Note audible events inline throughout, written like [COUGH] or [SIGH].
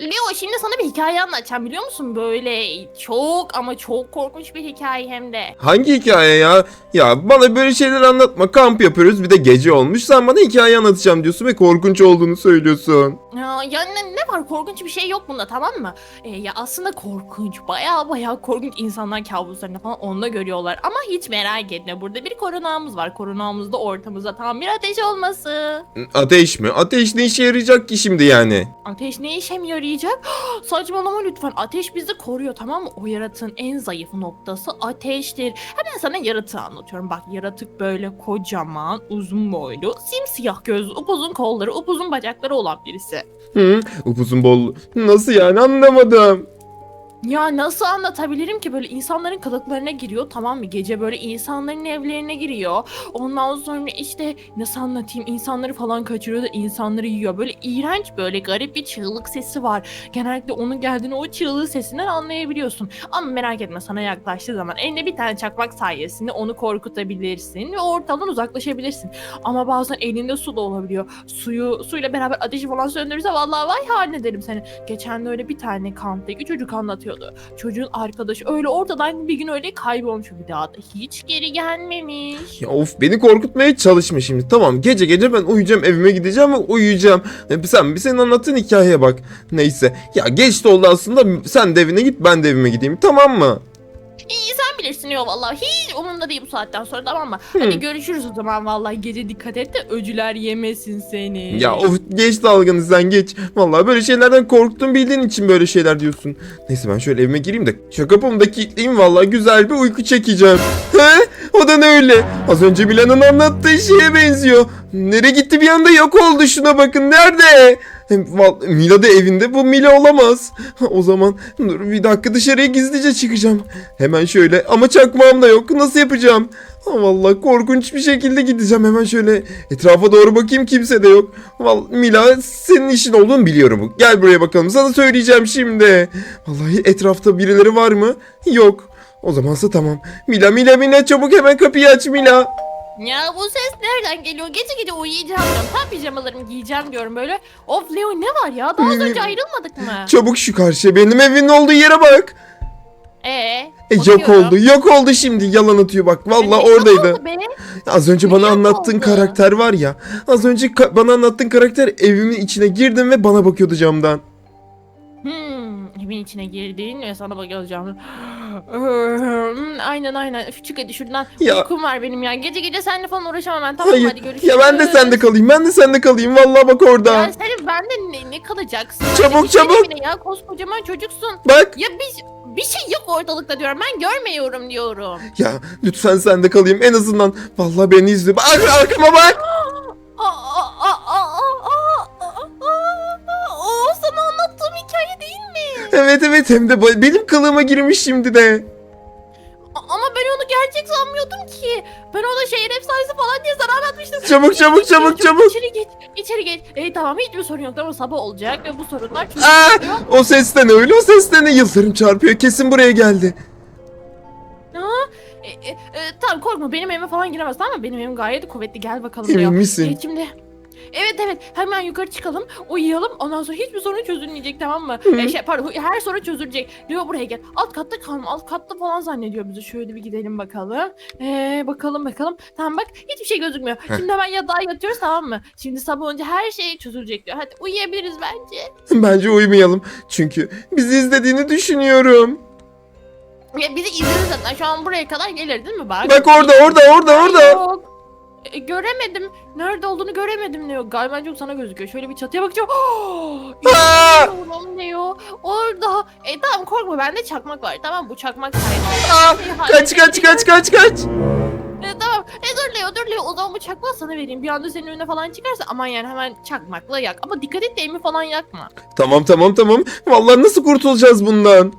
Leo şimdi sana bir hikaye anlatacağım biliyor musun? Böyle çok ama çok korkunç bir hikaye hem de. Hangi hikaye ya? Ya bana böyle şeyler anlatma. Kamp yapıyoruz bir de gece olmuş. Sen bana hikaye anlatacağım diyorsun ve korkunç olduğunu söylüyorsun. Ya, ya ne, ne var korkunç bir şey yok bunda tamam mı? Ee, ya aslında korkunç baya baya korkunç insanlar kabuslarını falan onda görüyorlar. Ama hiç merak etme burada bir koronamız var. Koronamız da ortamızda tam bir ateş olması. Ateş mi? Ateş ne işe yarayacak ki şimdi yani? Ateş ne işe mi yarayacak? [GASPS] Saçmalama lütfen. Ateş bizi koruyor tamam mı? O yaratığın en zayıf noktası ateştir. Hemen sana yaratığı anlatıyorum. Bak yaratık böyle kocaman, uzun boylu, simsiyah gözlü, upuzun kolları, upuzun bacakları olan birisi. Hı? Upuzun bol. Nasıl yani anlamadım. Ya nasıl anlatabilirim ki böyle insanların kılıklarına giriyor tamam mı? Gece böyle insanların evlerine giriyor. Ondan sonra işte nasıl anlatayım insanları falan kaçırıyor da insanları yiyor. Böyle iğrenç böyle garip bir çığlık sesi var. Genellikle onun geldiğini o çığlığı sesinden anlayabiliyorsun. Ama merak etme sana yaklaştığı zaman eline bir tane çakmak sayesinde onu korkutabilirsin ve ortadan uzaklaşabilirsin. Ama bazen elinde su da olabiliyor. Suyu suyla beraber ateşi falan söndürürse vallahi vay haline derim seni. Geçen de öyle bir tane kamptaki çocuk anlatıyordu. Çocuğun arkadaşı öyle ortadan bir gün öyle kaybolmuş. Bir daha da hiç geri gelmemiş. Ya of beni korkutmaya çalışma şimdi. Tamam gece gece ben uyuyacağım evime gideceğim ve uyuyacağım. E, sen bir senin anlattığın hikayeye bak. Neyse. Ya geç de oldu aslında. Sen de evine git ben de evime gideyim tamam mı? İyi sen bilirsin ya vallahi hiç umurumda değil bu saatten sonra tamam mı? Hı. Hadi görüşürüz o zaman vallahi gece dikkat et de öcüler yemesin seni. Ya of geç dalganı sen geç. Vallahi böyle şeylerden korktuğum bildiğin için böyle şeyler diyorsun. Neyse ben şöyle evime gireyim de şu kapımı da kilitleyeyim vallahi güzel bir uyku çekeceğim. He? O da ne öyle? Az önce Milan'ın anlattığı şeye benziyor. Nereye gitti bir anda yok oldu şuna bakın nerede? Mila evinde bu Mila olamaz. [LAUGHS] O zaman dur bir dakika dışarıya gizlice çıkacağım. Hemen şöyle ama çakmağım da yok nasıl yapacağım? Vallahi korkunç bir şekilde gideceğim hemen şöyle etrafa doğru bakayım kimse de yok. Vallahi Mila senin işin olduğunu biliyorum. Gel buraya bakalım sana söyleyeceğim şimdi. Vallahi etrafta birileri var mı? Yok. O zamansa tamam. Mila Mila Mila çabuk hemen kapıyı aç Mila. Ya bu ses nereden geliyor? Gece gece uyuyacağım diyorum. Tam pijamalarımı giyeceğim diyorum böyle. Of Leo ne var ya? Daha az önce ayrılmadık mı? Çabuk şu karşıya benim evimin olduğu yere bak. Ee, E, yok bakıyorum. oldu yok oldu şimdi yalan atıyor bak vallahi Ne oradaydı. oldu be? Az önce bana anlattığın oldu? karakter var ya. Az önce ka- bana anlattığın karakter evimin içine girdim ve bana bakıyordu camdan. Evin içine girdin ve sana bakacağım. [GASPS] Aynen aynen. Üf, çık hadi şuradan. Ya. Uykum var benim ya. Gece gece seninle falan uğraşamam ben. Tamam Hayır. hadi görüşürüz. Ya ben de sende kalayım. Ben de sende kalayım. Vallahi bak orada. Ya senin bende ne, ne kalacaksın? Çabuk, gitsene çabuk. evine Ya koskocaman çocuksun. Bak. Ya bir, bir şey yok ortalıkta diyorum. Ben görmüyorum diyorum. Ya lütfen sende kalayım en azından. Vallahi beni izle. Bak arkama bak. Evet evet hem de benim kılığıma girmiş şimdi de. Ama ben onu gerçek sanmıyordum ki. Ben ona şehir efsanesi falan diye zarar atmıştım. Çabuk, çabuk, çabuk, çabuk. İçeri geç, içeri geç. E tamam hiçbir sorun yok ama sabah olacak ve bu sorunlar Aa, çözülüyor. o sesten öyle o sesten ne yıldırım çarpıyor. Kesin buraya geldi. E, e, e, tamam korkma benim evime falan giremez tamam mı? Benim evim gayet kuvvetli gel bakalım. Emin misin? E, şimdi Evet evet hemen yukarı çıkalım uyuyalım ondan sonra hiçbir sorun çözülmeyecek tamam mı? Hı. E, şey, pardon her sorun çözülecek. Leo buraya gel alt katta kalma alt katta falan zannediyor bizi şöyle bir gidelim bakalım. Ee, bakalım bakalım tamam bak hiçbir şey gözükmüyor. Şimdi hemen yatağa yatıyoruz tamam mı? Şimdi sabah önce her şey çözülecek diyor hadi uyuyabiliriz bence. [LAUGHS] Bence uyumayalım. Çünkü bizi izlediğini düşünüyorum. Ya bizi izledi zaten şu an buraya kadar gelir değil mi bak? Bak orada orada orada orada. Yok. E, göremedim. Nerede olduğunu göremedim Leo. Galiba çok sana gözüküyor. Şöyle bir çatıya bakacağım. Aa! [GASPS] İnanamıyorum Leo. Orada. E tamam korkma bende çakmak var. Tamam bu çakmak Aa, sayesinde. Kaç kaç kaç kaç kaç. E, tamam. E dur Leo dur Leo. O zaman bu çakmağı sana vereyim. Bir anda senin önüne falan çıkarsa aman yani hemen çakmakla yak. Ama dikkat et de elimi falan yakma. Tamam tamam tamam. Vallahi nasıl kurtulacağız bundan?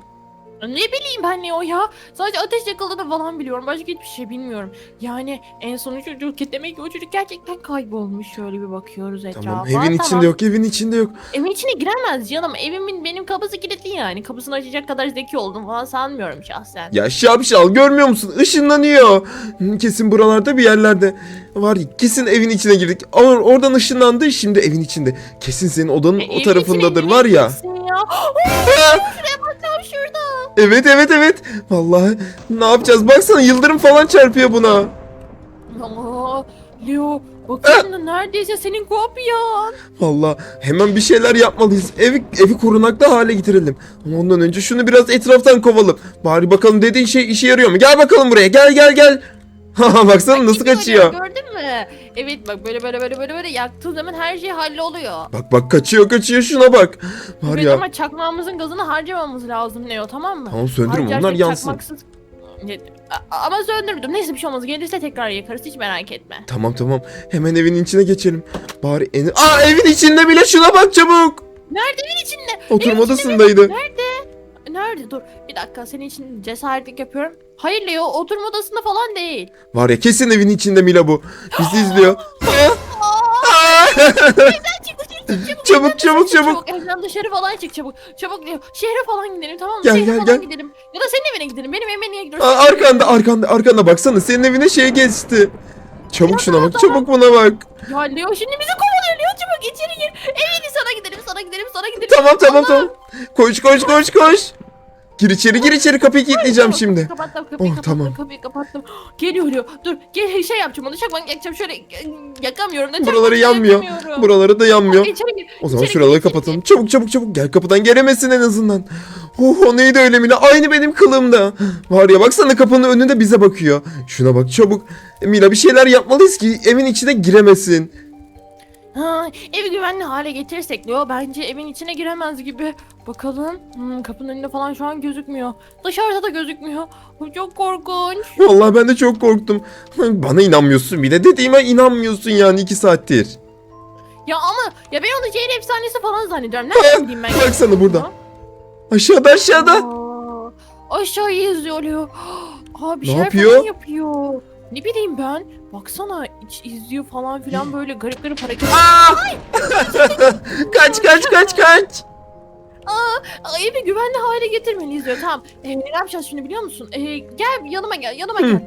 Ne bileyim ben Leo ya. Sadece ateş yakıldığını falan biliyorum. Başka hiçbir şey bilmiyorum. Yani en son çocuk demek ki o çocuk gerçekten kaybolmuş. Şöyle bir bakıyoruz etrafa. Tamam evin içinde yok evin içinde yok. Evin içine giremez canım. Evimin benim kapısı kilitli yani. Kapısını açacak kadar zeki oldum falan sanmıyorum şahsen. Ya şapşal görmüyor musun? Işınlanıyor. Hı, Kesin buralarda bir yerlerde. Var kesin evin içine girdik. Or oradan ışınlandı şimdi evin içinde. Kesin senin odanın E, o tarafındadır var ya. ya. [LAUGHS] Şuraya bak tam şurada. Evet evet evet. Vallahi ne yapacağız? Baksana yıldırım falan çarpıyor buna. Aa, Leo bakın da neredeyse senin kopyan. Vallahi hemen bir şeyler yapmalıyız. Evi evi korunaklı hale getirelim. Ama ondan önce şunu biraz etraftan kovalım. Bari bakalım dediğin şey işe yarıyor mu? Gel bakalım buraya. Gel gel gel. [LAUGHS] Baksana nasıl Gidiyor kaçıyor. Leo, Gördün mü? Evet bak böyle böyle böyle böyle böyle yaktığın zaman her şey halloluyor. Bak bak kaçıyor kaçıyor şuna bak. Var Evet ya. ama çakmağımızın gazını harcamamız lazım Leo tamam mı? Tamam söndürüm onlar Harcarken yansın. çakmaksız- A- Ama söndürdüm. Neyse bir şey olmaz. Gelirse tekrar yakarız. Hiç merak etme. Tamam tamam. Hemen evin içine geçelim. Bari en... Aa evin içinde bile şuna bak çabuk. Nerede evin içinde? Oturma odasındaydı. Nerede? Dur. Bir dakika. Senin için cesaretlik yapıyorum. Hayır Leo. Oturma odasında falan değil. Var ya kesin evin içinde Mila bu. Bizi izliyor. Çık dışarı çık çabuk. Çabuk, Evden çabuk, dışarı çabuk. Çabuk evden dışarı falan çık çabuk. Çabuk Leo. Şehre falan gidelim tamam mı? Gel, Şehre gel, falan gel. gidelim. Ya da senin evine gidelim. Benim evime niye gidiyorsun? Aa, arkanda arkanda arkanda baksana senin evine şey geçti. Çabuk şuna bak çabuk buna bak. Ya Leo şimdi bizi kovalıyor. Leo çabuk içeri gir. Evine sana gidelim sana gidelim sana gidelim. Tamam tamam Allah! tamam. Koş koş koş koş. Gir içeri gir içeri kapıyı kilitleyeceğim şimdi. Kapattım kapıyı Oh, kapattım tamam. kapıyı kapattım. Geliyor Leo. Dur gel şey yapacağım onu çakmak yakacağım şöyle e, yakamıyorum da çakmakla Buraları yanmıyor. yakamıyorum. Buraları da yanmıyor. İçeri gir. O zaman içeri şuraları gir, içeri kapatalım. Çabuk çabuk çabuk. Gel kapıdan gelemesin en azından. Oh o neydi öyle Mila? Aynı benim kılımda. Var ya baksana kapının önünde bize bakıyor. Şuna bak çabuk. E, Mila bir şeyler yapmalıyız ki evin içine giremesin. Ha, evi güvenli hale getirirsek Leo bence evin içine giremez gibi. Bakalım. Hmm, kapının önünde falan şu an gözükmüyor. Dışarıda da gözükmüyor. Bu çok korkunç. [LAUGHS] Vallahi ben de çok korktum. Bana inanmıyorsun bir de dediğime inanmıyorsun yani iki saattir. Ya ama ya ben onu şehir efsanesi falan zannediyorum. Nereden bileyim ben? Baksana burada. Aşağıda aşağıda. Aa, aşağıyı izliyor Leo. [GASPS] Aa bir Ne şeyler yapıyor? yapıyor. Ne bileyim ben. Baksana iç izliyor falan filan böyle garip garip hareket. Aa! [LAUGHS] kaç kaç kaç kaç. Aa, evi güvenli hale getirmeliyiz diyor. Tamam. Ee, ne yapacağız şimdi biliyor musun? Ee, gel yanıma gel yanıma gel.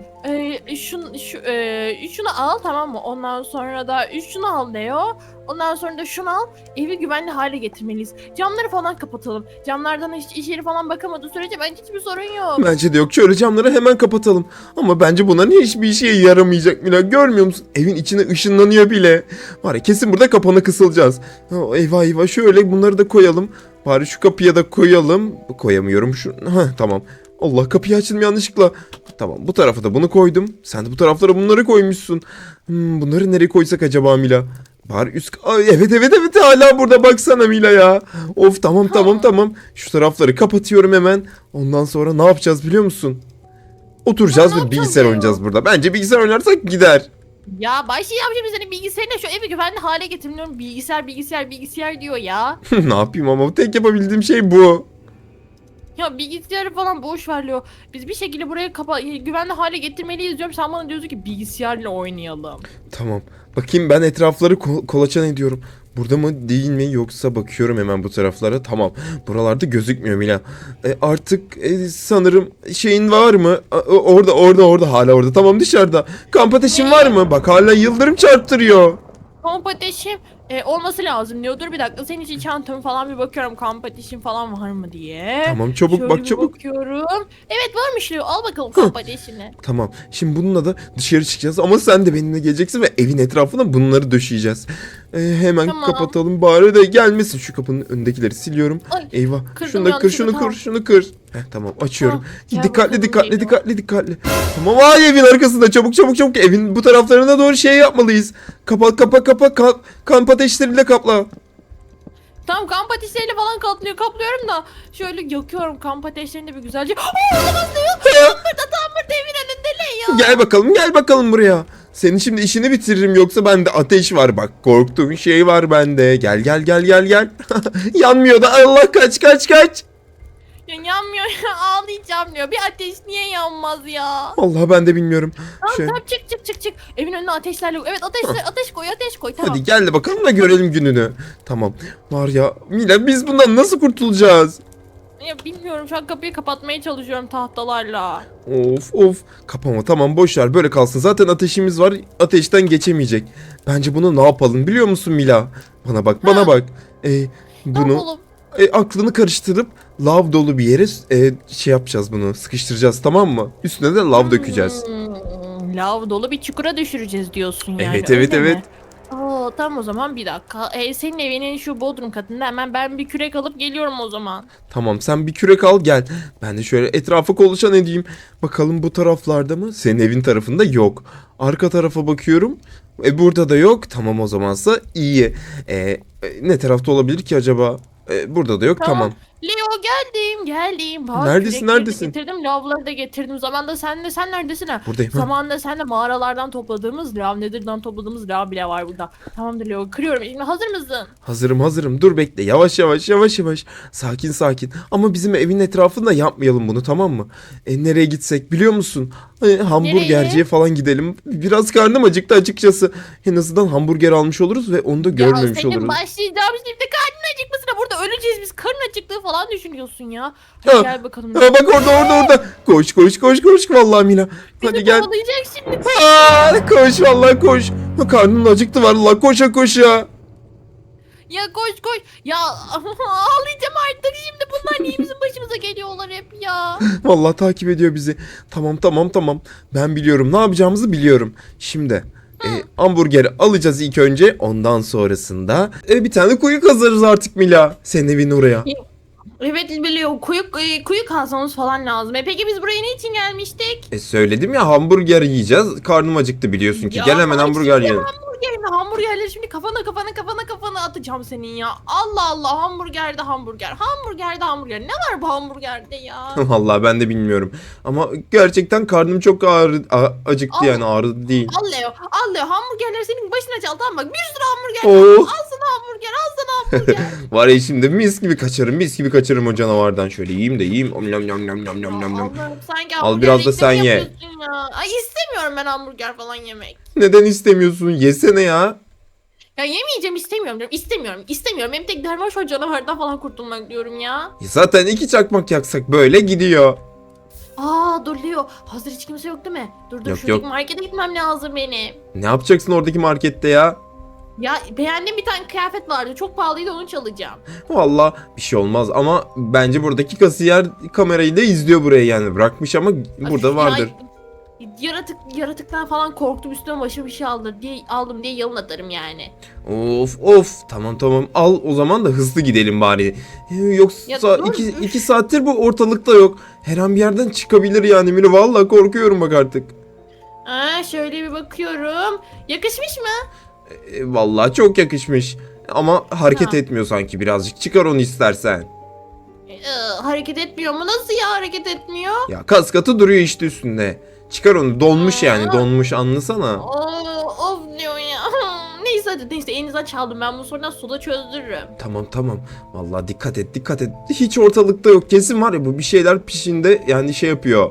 Ee, şun, şu, e, şunu al tamam mı? Ondan sonra da şunu al Leo. Ondan sonra da şunu al. Evi güvenli hale getirmeliyiz. Camları falan kapatalım. Camlardan hiç içeri falan bakamadığı sürece bence hiçbir sorun yok. Bence de yok. Şöyle camları hemen kapatalım. Ama bence bunların hiçbir işe yaramayacak Mila. Görmüyor musun? Evin içine ışınlanıyor bile. Var ya kesin burada kapana kısılacağız. Ha, eyvah eyvah şöyle bunları da koyalım. Bari şu kapıya da koyalım. Koyamıyorum şu. Ha tamam. Allah kapıyı açtım yanlışlıkla. Tamam bu tarafa da bunu koydum. Sen de bu taraflara bunları koymuşsun. Hmm, bunları nereye koysak acaba Mila? Bari üst... Ay, evet evet evet hala burada baksana Mila ya. Of tamam tamam tamam. Şu tarafları kapatıyorum hemen. Ondan sonra ne yapacağız biliyor musun? Oturacağız ve bilgisayar ya? oynayacağız burada. Bence bilgisayar oynarsak gider. Ya başlayacağım şimdi senin bilgisayarına şu evi güvenli hale getirmiyorum. Bilgisayar bilgisayar bilgisayar diyor ya. [LAUGHS] ne yapayım ama tek yapabildiğim şey bu. Ya bilgisayarı falan boş ver Leo. Biz bir şekilde buraya kapa güvenli hale getirmeliyiz diyorum. Sen bana diyorsun ki bilgisayarla oynayalım. Tamam. Bakayım ben etrafları ko- kolaçan ediyorum. Burada mı değil mi yoksa bakıyorum hemen bu taraflara. Tamam. Buralarda gözükmüyor Mila. E, artık e, sanırım şeyin var mı? A- orada orada orada hala orada. Tamam dışarıda. Kamp ateşin var mı? Bak hala yıldırım çarptırıyor. Kamp ateşim e, olması lazım diyor. Dur bir dakika senin için çantamı falan bir bakıyorum. Kamp ateşim falan var mı diye. Tamam çabuk Şöyle bak bir çabuk. bakıyorum. Evet varmış Leo. Al bakalım kamp ateşini. Tamam. Şimdi bununla da dışarı çıkacağız ama sen de benimle geleceksin ve evin etrafına bunları döşeyeceğiz. Ee, hemen Tamam. kapatalım bari de gelmesin şu kapının önündekileri siliyorum. Ay, Eyvah. kırdım şunu da kır, yanlışlıkla, şunu tamam. kır, şunu kır. Heh, tamam açıyorum. Gel dikkatli dikkatli dikkatli dikkatli. Tamam ay evin arkasında çabuk çabuk çabuk evin bu taraflarına doğru şey yapmalıyız. Kapa kapa kapa ka- kamp ateşleriyle kapla. Tamam kamp ateşleriyle falan kaplıyor, kaplıyorum da şöyle yakıyorum kamp ateşlerini bir güzelce. Oo olamaz Leo. Tam burada tam burada evin önünde Leo. Gel bakalım gel bakalım buraya. Senin şimdi işini bitiririm yoksa bende ateş var bak korktuğun şey var bende. Gel gel gel gel gel. [LAUGHS] Yanmıyor da Allah kaç kaç kaç. Ya yanmıyor ya [LAUGHS] ağlayacağım diyor. Bir ateş niye yanmaz ya? Allah ben de bilmiyorum. Tamam Şey, tamam çık çık çık çık. Evin önüne ateşlerle. Evet ateş ateş koy ateş koy tamam. hadi gel de bakalım da görelim gününü. Tamam. Var ya Mila biz bundan nasıl kurtulacağız? Ya bilmiyorum şu an kapıyı kapatmaya çalışıyorum tahtalarla. Of of. Kapama tamam boş ver böyle kalsın. Zaten ateşimiz var. Ateşten geçemeyecek. Bence bunu ne yapalım biliyor musun Mila? Bana bak bana Ha. bak. Ee, Ne bunu yapalım? e, aklını karıştırıp lav dolu bir yere e, şey yapacağız bunu. Sıkıştıracağız tamam mı? Üstüne de lav dökeceğiz. Hmm, lav dolu bir çukura düşüreceğiz diyorsun yani. Evet, evet, mi? evet. Oo, tamam o zaman bir dakika. Ee, senin evinin şu bodrum katında hemen ben bir kürek alıp geliyorum o zaman. Tamam sen bir kürek al gel. Ben de şöyle etrafa kolaçan edeyim. Bakalım bu taraflarda mı? Senin evin tarafında yok. Arka tarafa bakıyorum. E burada da yok. Tamam o zamansa iyi. E, e, ne tarafta olabilir ki acaba? E, burada da yok. Tamam. Tamam. Leo geldim geldim. Bak, Neredesin, kürekleri de neredesin? Getirdim lavları da getirdim. Zamanında sen de sen neredesin ha? Buradayım. ha. Zamanında sen de mağaralardan topladığımız lav, nedirden topladığımız lav bile var burada. Tamamdır Leo kırıyorum. Şimdi hazır mısın? Hazırım hazırım. Dur bekle. Yavaş yavaş yavaş yavaş. Sakin sakin. Ama bizim evin etrafında yapmayalım bunu tamam mı? E, nereye gitsek biliyor musun? E, hamburgerciye falan gidelim. Biraz karnım acıktı açıkçası. En azından hamburger almış oluruz ve onu da görmemiş ya senin oluruz. başlayacağım şimdi burada öleceğiz biz. Karın acıktığı falan düşünüyorsun ya. Hadi Ha, gel bakalım. Ha, bak orada orada orada. Koş koş koş koş. Vallahi Mila. Hadi Bizi gel. kovalayacak şimdi. Aa, koş vallahi koş. Ha, Karnım acıktı vallahi koşa koşa. Ya koş koş. Ya [LAUGHS] ağlayacağım artık şimdi. Bunlar niye bizim başımıza geliyorlar hep ya. [LAUGHS] Vallahi takip ediyor bizi. Tamam tamam tamam. Ben biliyorum ne yapacağımızı biliyorum. Şimdi e, hamburgeri alacağız ilk önce. Ondan sonrasında e, bir tane kuyu kazarız artık Mila. Senin evin oraya. Evet biliyor. Kuyu, e, kuyu kazmamız falan lazım. E peki biz buraya ne için gelmiştik? E söyledim ya hamburger yiyeceğiz. Karnım acıktı biliyorsun ki. Gel hemen hamburger yiyelim. Hamburgerleri şimdi kafana kafana kafana kafana atacağım senin ya. Allah Allah hamburgerde hamburger. Hamburgerde hamburger. Ne var bu hamburgerde ya? [LAUGHS] Vallahi ben de bilmiyorum. Ama gerçekten karnım çok ağrı, a- acıktı Al. yani ağrıdı değil. Al Leo. Al Leo. Hamburgerleri senin başına çal tamam bak. Bir sürü hamburger. Oh. Al sana hamburger. Al sana hamburger. [LAUGHS] Var ya şimdi mis gibi kaçarım mis gibi kaçarım o canavardan şöyle yiyeyim de yiyeyim. Om nom nom nom nom nom nom nom. Allah'ım sanki Al biraz da hamburger sen reklamı ye. yapıyorsun Ya. Ay istemiyorum ben hamburger falan yemek. Neden istemiyorsun? Yesene ya. Ya yemeyeceğim istemiyorum diyorum. İstemiyorum. İstemiyorum. Benim tek derdim şu canavardan falan kurtulmak diyorum ya. Zaten iki çakmak yaksak böyle gidiyor. Aa dur Leo. Hazır hiç kimse yok değil mi? Dur dur Yok, şuradaki yok. markete gitmem lazım benim. Ne yapacaksın oradaki markette ya? Ya beğendiğim bir tane kıyafet vardı. Çok pahalıydı onu çalacağım. Valla bir şey olmaz ama bence buradaki kasiyer kamerayı da izliyor buraya yani bırakmış ama burada Ya, vardır. Yaratık yaratıktan falan korktum üstüme başıma bir şey aldı diye aldım diye yalın atarım yani. Of of tamam tamam al o zaman da hızlı gidelim bari. Yoksa Ya dur, iki, üf. iki saattir bu ortalıkta yok. Her an bir yerden çıkabilir yani Milo valla korkuyorum bak artık. Aa şöyle bir bakıyorum. Yakışmış mı? Ee, Vallahi çok yakışmış. Ama hareket Ha. etmiyor sanki birazcık. Çıkar onu istersen. Ee, hareket etmiyor mu? Nasıl ya hareket etmiyor? Ya kas katı duruyor işte üstünde. Çıkar onu donmuş yani donmuş anlasana. Oo, of diyor ya. [LAUGHS] neyse hadi neyse elinizden çaldım ben bunu sonra suda çözdürürüm. Tamam tamam. Vallahi dikkat et dikkat et. Hiç ortalıkta yok. Kesin var ya bu bir şeyler pişinde yani şey yapıyor.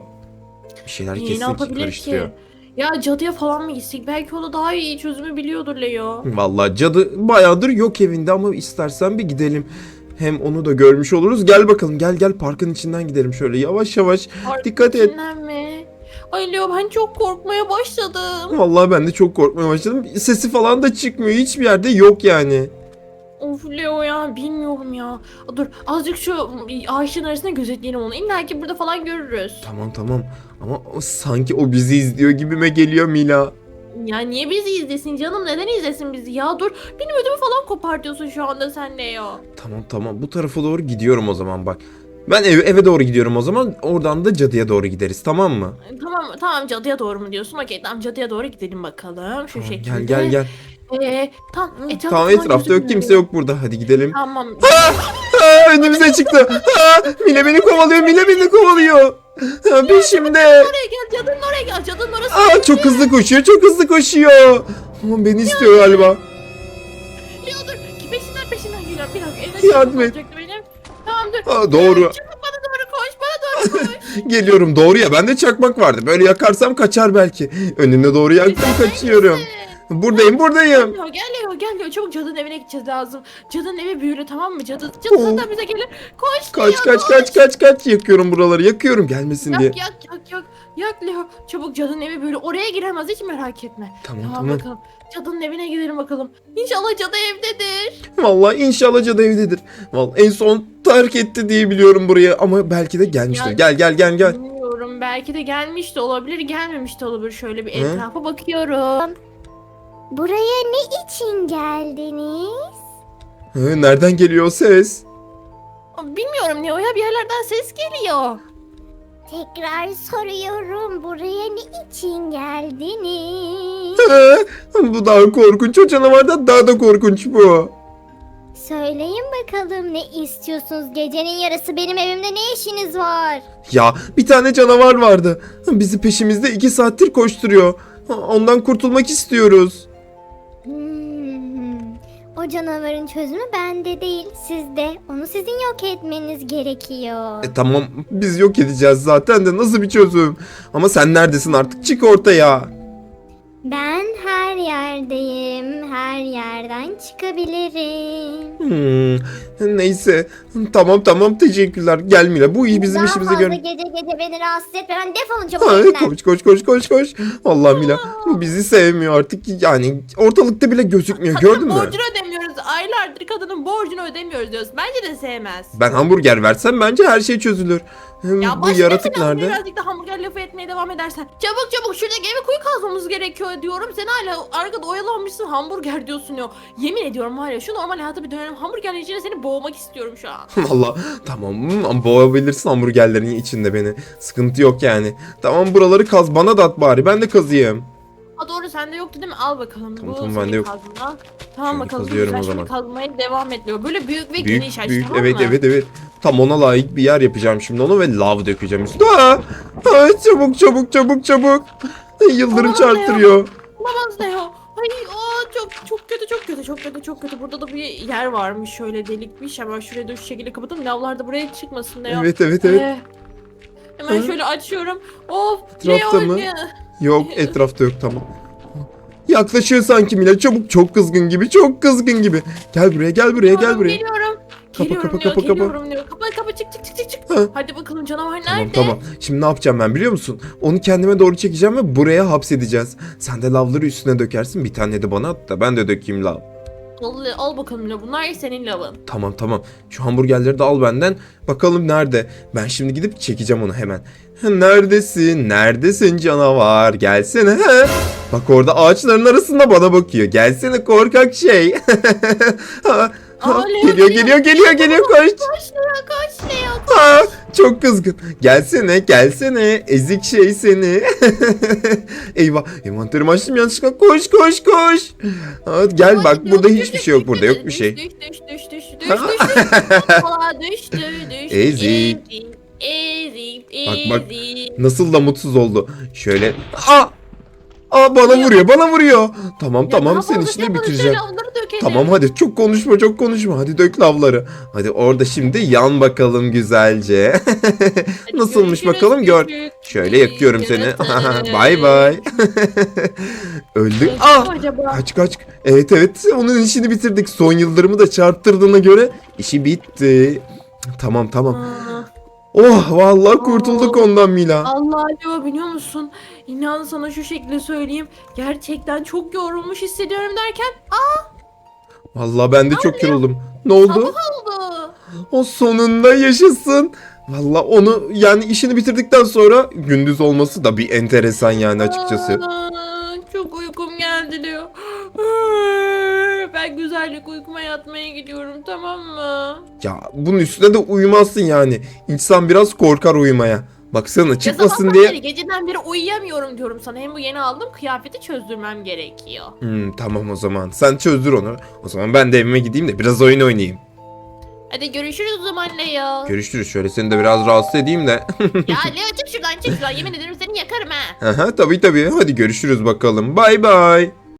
Bir şeyler İyi, ne kesin yapabilir karıştırıyor. ki? Ya cadıya falan mı gitsek? Belki o da daha iyi çözümü biliyordur Leo. Vallahi cadı bayağıdır yok evinde ama istersen bir gidelim. Hem onu da görmüş oluruz. Gel bakalım gel gel parkın içinden gidelim şöyle yavaş yavaş. Park Dikkat et. içinden mi? Ay Leo ben çok korkmaya başladım. Vallahi ben de çok korkmaya başladım. Sesi falan da çıkmıyor. Hiçbir yerde yok yani. Of Leo ya bilmiyorum ya. Dur azıcık şu ağaçların arasında gözetleyelim onu. İlla ki burada falan görürüz. Tamam tamam. Ama o, sanki o bizi izliyor gibime geliyor Mila. Ya niye bizi izlesin canım? Neden izlesin bizi? Ya dur benim ödümü falan kopartıyorsun şu anda sen Leo. Tamam tamam bu tarafa doğru gidiyorum o zaman bak. Ben eve, eve doğru gidiyorum o zaman. Oradan da cadıya doğru gideriz tamam mı? Tamam tamam cadıya doğru mu diyorsun? Okey tamam cadıya doğru gidelim bakalım. Şu Tamam, şekilde. gel gel gel. Ee, tam etrafta Tamam falan etrafta yok gözükmüyor. kimse yok burada. Hadi gidelim. Tamam. [LAUGHS] Aa, önümüze çıktı. Aa, Mile beni kovalıyor. Mile beni kovalıyor. Aa, Peşimde. Oraya gel cadının oraya gel cadının orası. Aa, çok hızlı koşuyor. Çok hızlı koşuyor. Ama beni istiyor galiba. Leo dur ki peşinden peşinden geliyorum. Bir dakika evden Yardım çıkmam et. olacaktı. Tamam dur. Aa, doğru. Çabuk bana doğru koş bana doğru [LAUGHS] koş. Geliyorum doğru ya. Bende çakmak vardı. Böyle yakarsam kaçar belki. Önüne doğru yaktım kaçıyorum. Buradayım buradayım. Leo gel Leo gel Leo çabuk cadının evine gideceğiz lazım. Cadının evi büyülü tamam mı? Cadı, cadı Oo. zaten bize gelir. Koş Kaç Leo, kaç koş. kaç kaç kaç yakıyorum buraları yakıyorum gelmesin diye. Yak yak yak yak. Yak Leo. Çabuk cadının evi böyle oraya giremez hiç merak etme. Tamam Tamam, tamam. bakalım. Cadının evine gidelim bakalım. İnşallah cadı evdedir. Vallahi inşallah cadı evdedir. Vallahi en son terk etti diye biliyorum buraya ama belki de gelmiştir. Ya- Gel gel gel gel. Bilmiyorum belki de gelmiş de olabilir gelmemiş de olabilir. Şöyle bir Hı? etrafa bakıyorum. Buraya ne için geldiniz? Hı, nereden geliyor o ses? Bilmiyorum Leo'ya bir yerlerden ses geliyor. Tekrar soruyorum. Buraya ne için geldiniz? Hı, bu daha korkunç. O canavardan daha da korkunç bu. Söyleyin bakalım ne istiyorsunuz? Gecenin yarısı benim evimde ne işiniz var? Ya bir tane canavar vardı. Bizi peşimizde iki saattir koşturuyor. Ondan kurtulmak istiyoruz. O canavarın çözümü bende değil, sizde. Onu sizin yok etmeniz gerekiyor. E tamam biz yok edeceğiz zaten de nasıl bir çözüm? Ama sen neredesin artık çık ortaya. Ben yerdeyim. Her yerden çıkabilirim. Hmm, neyse tamam tamam teşekkürler. Gel Mila bu iyi bizim Daha işimize fazla gör. gece gece beni rahatsız etmeden defolun çabuk Ay, evimden. koş koş koş koş koş. Vallahi Mila bizi sevmiyor artık. Yani ortalıkta bile gözükmüyor gördün Kadının mü? borcunu ödemiyoruz. Aylardır kadının borcunu ödemiyoruz diyoruz. Bence de sevmez. Ben hamburger versem bence her şey çözülür. Hem Ya bu başka yaratık sen nerede? Birazcık da hamburger lafı etmeye devam edersen. Çabuk çabuk şuradaki eve kuyu kazmamız gerekiyor diyorum. Sen hala arkada oyalanmışsın hamburger diyorsun ya. Yemin ediyorum var ya şu normal hayata bir dönelim. Hamburgerin içine seni boğmak istiyorum şu an. [LAUGHS] Valla tamam ama boğabilirsin hamburgerlerin içinde beni. Sıkıntı yok yani. Tamam buraları kaz bana da at bari ben de kazıyım. Ha doğru sende yoktu değil mi? Al bakalım. Tamam, tamam, senin bende yok. kazma. Tamam Şöyle bakalım. kazıyorum o şimdi zaman. kazmaya devam ediyor. Böyle büyük ve Büyük geniş aç büyük tamam evet mı? evet evet. Tam ona layık bir yer yapacağım şimdi onu ve lav dökeceğim üstüne. Aa! Aa, çabuk çabuk çabuk çabuk. Yıldırım Aman çarptırıyor. Olamaz ne ya? Ay aa, çok çok kötü çok kötü çok kötü çok kötü. Burada da bir yer varmış şöyle delikmiş. Hemen şurayı da şu şekilde kapatalım. Lavlar da buraya çıkmasın ne ya. Evet evet evet. Ee, hemen Hı? şöyle açıyorum. Of Etrafta Leo, mı? Leo. Yok etrafta yok tamam. Yaklaşıyor sanki Mila çabuk çok kızgın gibi çok kızgın gibi. Gel buraya gel buraya gel buraya. Geliyorum. Kapa, geliyorum kapa, Leo, kapa, kapa. geliyorum Leo. Kapa kapa çık çık çık çık çık. Ha. Hadi bakalım canavar nerede? Tamam tamam. Şimdi ne yapacağım ben biliyor musun? Onu kendime doğru çekeceğim ve buraya hapsedeceğiz. Sen de lavları üstüne dökersin. Bir tane de bana at da ben de dökeyim lav. Al, al bakalım Leo. Bunlar senin lavın. Tamam tamam. Şu hamburgerleri de al benden. Bakalım nerede? Ben şimdi gidip çekeceğim onu hemen. Neredesin? Neredesin canavar? Gelsene. He. [LAUGHS] Bak orada ağaçların arasında bana bakıyor. Gelsene korkak şey. Ha, [LAUGHS] ha, Aa, Leo geliyor geliyor. geliyor geliyor koş. Koş Leo koş Leo. Ha, çok kızgın. Gelsene gelsene ezik şey seni. [LAUGHS] Eyvah envanterimi açtım yanlışlıkla koş koş koş. Ha, gel Ay, bak burada düş, hiçbir düş, şey yok düş, burada düş, yok bir düş, şey. Düş düş düş düş düş düş düş. Aa, düştü düştü. Ezik. Ezik. Bak, bak. Nasıl da mutsuz oldu. Şöyle. Aa! Aa bana vuruyor bana vuruyor. Tamam Ya tamam senin işini bitireceğim. Tamam hadi çok konuşma çok konuşma. Hadi dök lavları. Hadi orada şimdi yan bakalım güzelce. Nasılmış bakalım, gör. Şöyle yakıyorum seni. [LAUGHS] bay bay. [LAUGHS] Öldük. Öldü Aa! acaba? Kaç kaç. Evet evet onun işini bitirdik. Son yıldırımı da çarptırdığına göre işi bitti. Tamam tamam. Aa, Oh vallahi kurtulduk ondan Mila. Allah Leo biliyor musun? İnan sana şu şekilde söyleyeyim. Gerçekten çok yorulmuş hissediyorum derken Vallahi ben de çok yoruldum. Ne oldu? sabah oldu. O sonunda yaşasın. Valla onu yani işini bitirdikten sonra gündüz olması da bir enteresan yani açıkçası. Aa, çok uykum geldi Leo. Ben güzellik uykuma yatmaya gidiyorum tamam mı? Ya bunun üstüne de uyumazsın yani. İnsan biraz korkar uyumaya. Baksana çıkmasın diye. beri, geceden beri uyuyamıyorum diyorum sana. Hem bu yeni aldığım kıyafeti çözdürmem gerekiyor. Hmm, tamam o zaman. Sen çözdür onu. O zaman ben de evime gideyim de biraz oyun oynayayım. Hadi görüşürüz o zaman Leo. Görüşürüz. Şöyle seni de biraz rahatsız edeyim de. [LAUGHS] ya Leo çık şuradan çık şuradan. Yemin ederim seni yakarım ha. Aha tabii tabii. Hadi görüşürüz bakalım. Bay bay.